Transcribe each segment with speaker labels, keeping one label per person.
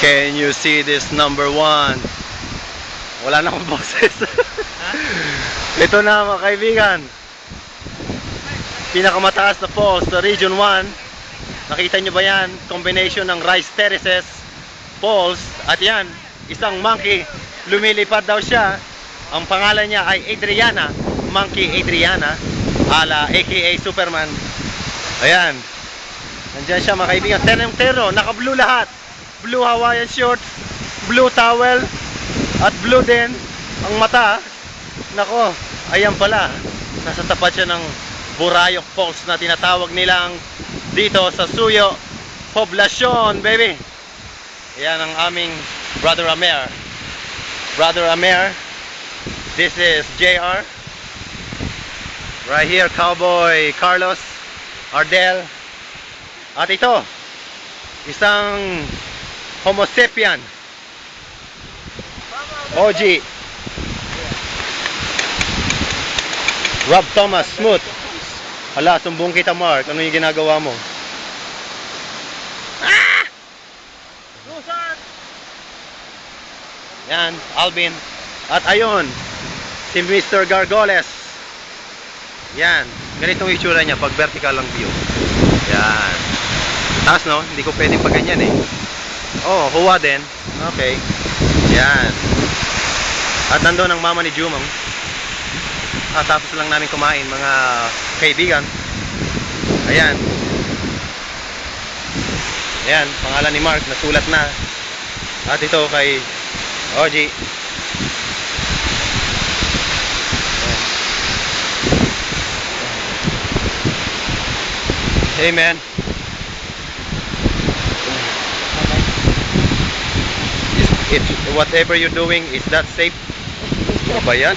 Speaker 1: Can you see this number one? Wala na akong boses. Ito na mga kaibigan. Pinakamataas na falls sa Region 1. Nakita nyo ba yan? Combination ng rice terraces, falls, at yan, isang monkey. Lumilipad daw siya. Ang pangalan niya ay Adriana. Monkey Adriana. Ala, aka Superman. Ayan. Nandiyan siya mga kaibigan. Tenong tero, naka-blue lahat. Blue Hawaiian shorts, blue towel, at blue din ang mata. Nako, ayan pala. Nasa tapat siya ng Burayok Falls na tinatawag nilang dito sa Suyo Poblacion, baby. Ayan ang aming Brother Amer. Brother Amer, this is JR. Right here, Cowboy Carlos Ardel. At ito, isang Homo sapien. OG. Rob Thomas, smooth. Hala, sumbong kita Mark. Ano yung ginagawa mo? Ah! Yan, Alvin. At ayun, si Mr. Gargoles. Yan, ganitong itsura niya pag vertical ang view. Yan. Taas no, hindi ko pwedeng pag ganyan eh. Oh, huwa din. Okay. Yan. At nandun ang mama ni Jumang. Ah, tapos lang namin kumain, mga kaibigan. Ayan. Ayan, pangalan ni Mark, nasulat na. At ito kay OG. Ayan. It whatever you're doing is that safe? Ano ba yan?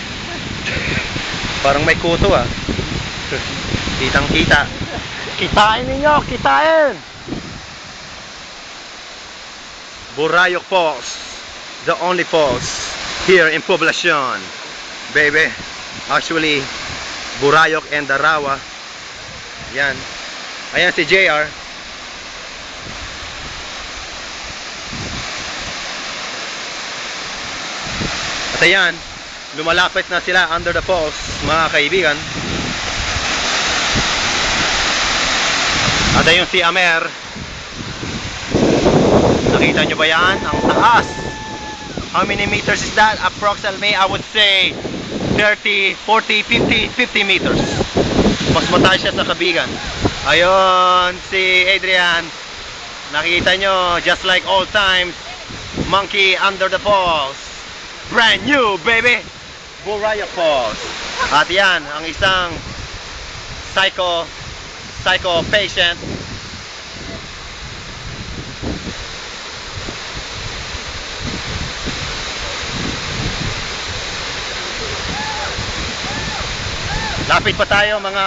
Speaker 1: Parang may kuto ah. Kitang kita. Kitain ninyo, kitain! Burayok Falls. The only falls here in Poblacion. Baby. Actually, Burayok and Darawa. Yan. Ayan si JR. Ayan, lumalapit na sila under the falls, mga kaibigan. At ayun si Amer. Nakita nyo ba yan? Ang taas. How many meters is that? Approximately, I would say 30, 40, 50, 50 meters. Mas mataas siya sa kabigan. Ayun, si Adrian. Nakita nyo, just like old times, monkey under the falls. Brand new, baby! Buraya Falls. At yan, ang isang psycho, psycho patient. Lapit pa tayo mga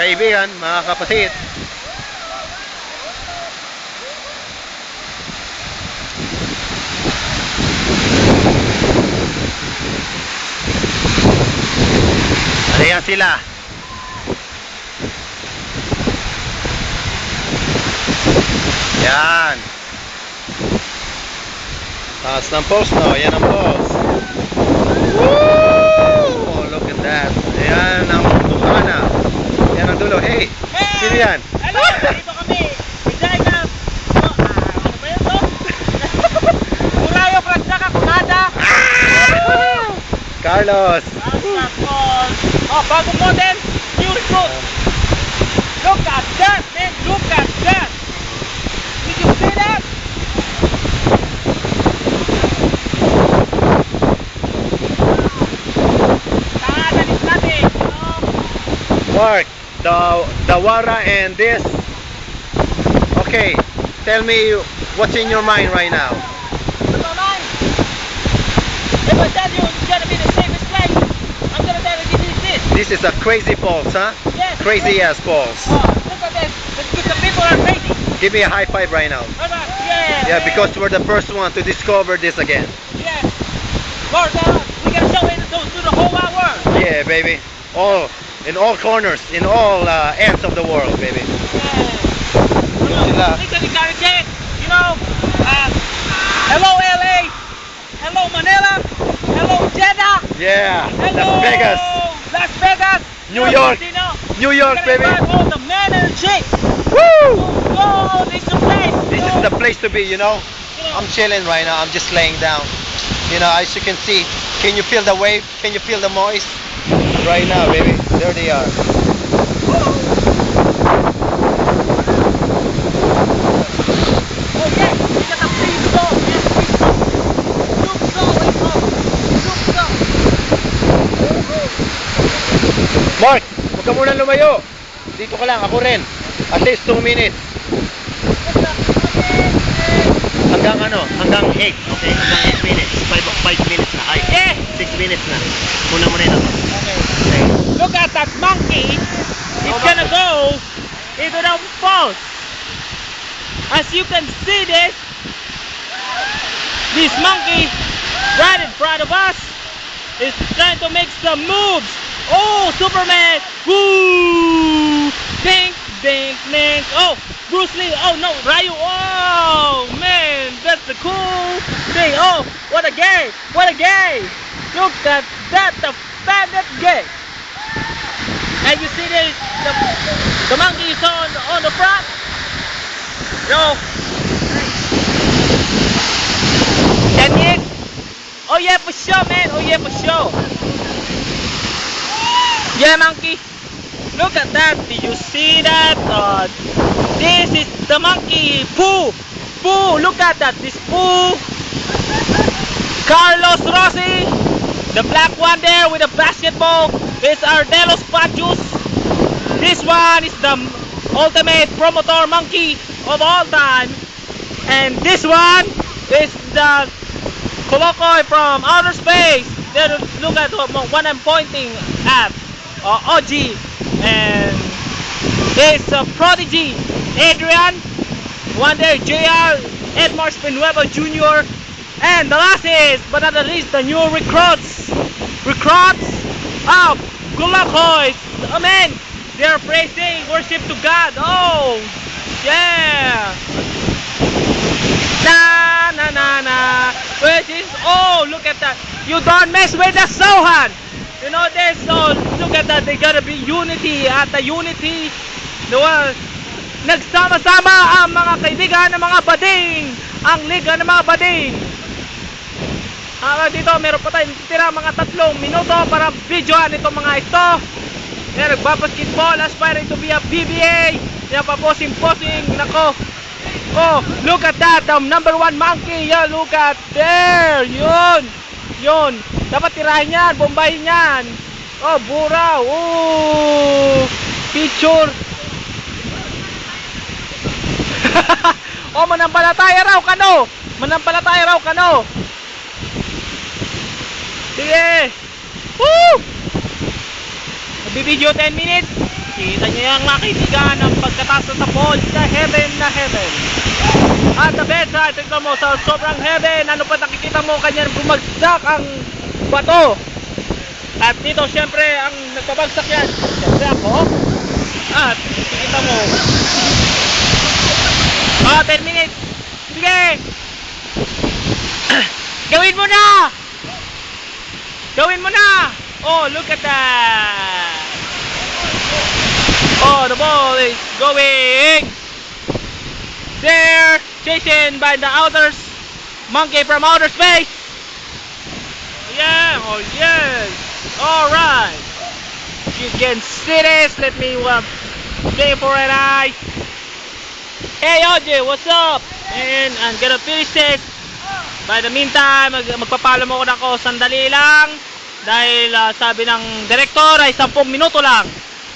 Speaker 1: kaibigan, mga kapatid. Ayan sila. Yan. Taas ng post no. Yan ang post. Woo! Look at that. Ayan ang tukana. Yan ang dulo. Hey! Sino yan?
Speaker 2: Hello! Dito kami! Bigay na! Oh, ah, ano ba yun to? Murayo, Fransaka, Kunada!
Speaker 1: Carlos.
Speaker 2: Oh, bagong model! New recruit! Look at that, man! Look at that! Did you see that? Ah, Tanganan is nothing! Oh,
Speaker 1: Mark, the Dawara and this. Okay, tell me what's in your mind right now.
Speaker 2: Come on! If I tell you it's gonna be the safest place, I'm gonna tell you this is
Speaker 1: a crazy falls, huh?
Speaker 2: Yes.
Speaker 1: Crazy ass falls.
Speaker 2: Oh, look at this. The people are crazy.
Speaker 1: Give me a high five right now.
Speaker 2: Right yeah.
Speaker 1: Yeah, because we're the first one to discover this again.
Speaker 2: Yes. Martha, we can show it to, to the whole wide world.
Speaker 1: Yeah, baby. All in all corners, in all uh, ends of the world, baby.
Speaker 2: Yeah.
Speaker 1: Look at
Speaker 2: that. You know, uh, hello LA, hello
Speaker 1: Manila,
Speaker 2: hello
Speaker 1: Jeddah. Yeah, hello.
Speaker 2: Las Vegas.
Speaker 1: New York. New York, baby.
Speaker 2: invite all the men and chicks.
Speaker 1: Woo!
Speaker 2: Oh, this is the place.
Speaker 1: This is the place to be, you know. I'm chilling right now. I'm just laying down. You know, as you can see, can you feel the wave? Can you feel the moist? Right now, baby. There they are.
Speaker 2: Oh yeah, we got a free song. Yes, free song. Soup song, we call it. Soup song.
Speaker 1: Mark, huwag ka muna lumayo. Dito ka lang, ako rin. At least 2 minutes. Hanggang ano? Hanggang 8. Okay, hanggang 8 minutes. 5, 5 minutes na. Ay,
Speaker 2: Yeah.
Speaker 1: 6 minutes na. Muna mo rin ako.
Speaker 2: Okay.
Speaker 1: Okay.
Speaker 2: Look at that monkey. It's gonna go into the falls. As you can see this, this monkey right in front of us is trying to make some moves. Oh, Superman! Woo! Ding, ding, ding. Oh, Bruce Lee. Oh no, Ryu. Oh man, that's the cool thing. Oh, what a game! What a game! Look at that, the fat game. And you see this, the, the monkey is on, on the front. Yo. 10 minutes. Oh yeah, for sure, man. Oh yeah, for sure. Yeah, monkey. Look at that. Did you see that? Uh, this is the monkey. Pooh. Pooh. Look at that. This Pooh. Carlos Rossi. The black one there with the basketball is Ardelos Pachus. This one is the ultimate promoter monkey of all time. And this one is the Kolokoi from outer space. There, look at what I'm pointing at. Uh, OG. And it's a prodigy. Adrian. One there, JR. Edmar Spinueva Jr. And the last is, but not the least, the new recruits. Recruits of Gulakoy. Amen. They're praising worship to God. Oh, yeah. Na na na na. Which is oh look at that. You don't mess with the Sohan. Know this so look at that. They gotta be unity at the unity. The one nagsama-sama ang mga kaibigan ng mga bading. Ang liga ng mga bading. Ah, dito meron pa tayong tira mga tatlong minuto para videoan itong mga ito. Yan, nagbabasketball, aspiring to be a PBA. Yan, paposing-posing. Nako. Oh, look at that. The number one monkey. Yan, look at there. Yun. Yun. Dapat tirahin yan. Bombayin yan. Oh, buraw. Oh, picture. oh, manampalataya raw kano. Manampalataya raw kano. Sige. Woo! Nagbibideo 10 minutes. Kita nyo yung mga kaibigan ng pagkataas sa falls na heaven na heaven. At the bedside, tignan mo sa sobrang heaven, ano pa nakikita mo kanyan bumagsak ang bato. At dito syempre ang nagpabagsak yan. Syempre ako. At kita mo. Ah, 10 minutes. Sige. Gawin mo na! Gawin mo na! Oh, look at that! Oh, the ball is going there, chasing by the outers, monkey from outer space. Yeah, oh yes. All right. You can see this. Let me uh, play for an eye. Hey, OJ, what's up? And I'm gonna finish this. By the meantime, mag magpapalo mo ko na ako sandali lang dahil ah, sabi ng director ay 10 minuto lang.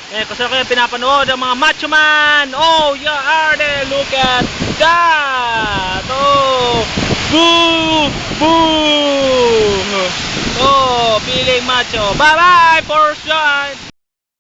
Speaker 2: Eh, kasi ako yung pinapanood ng mga macho man. Oh, yeah, are they? Look at that. Oh, boo, boo. Oh, feeling macho. Bye-bye, for sure.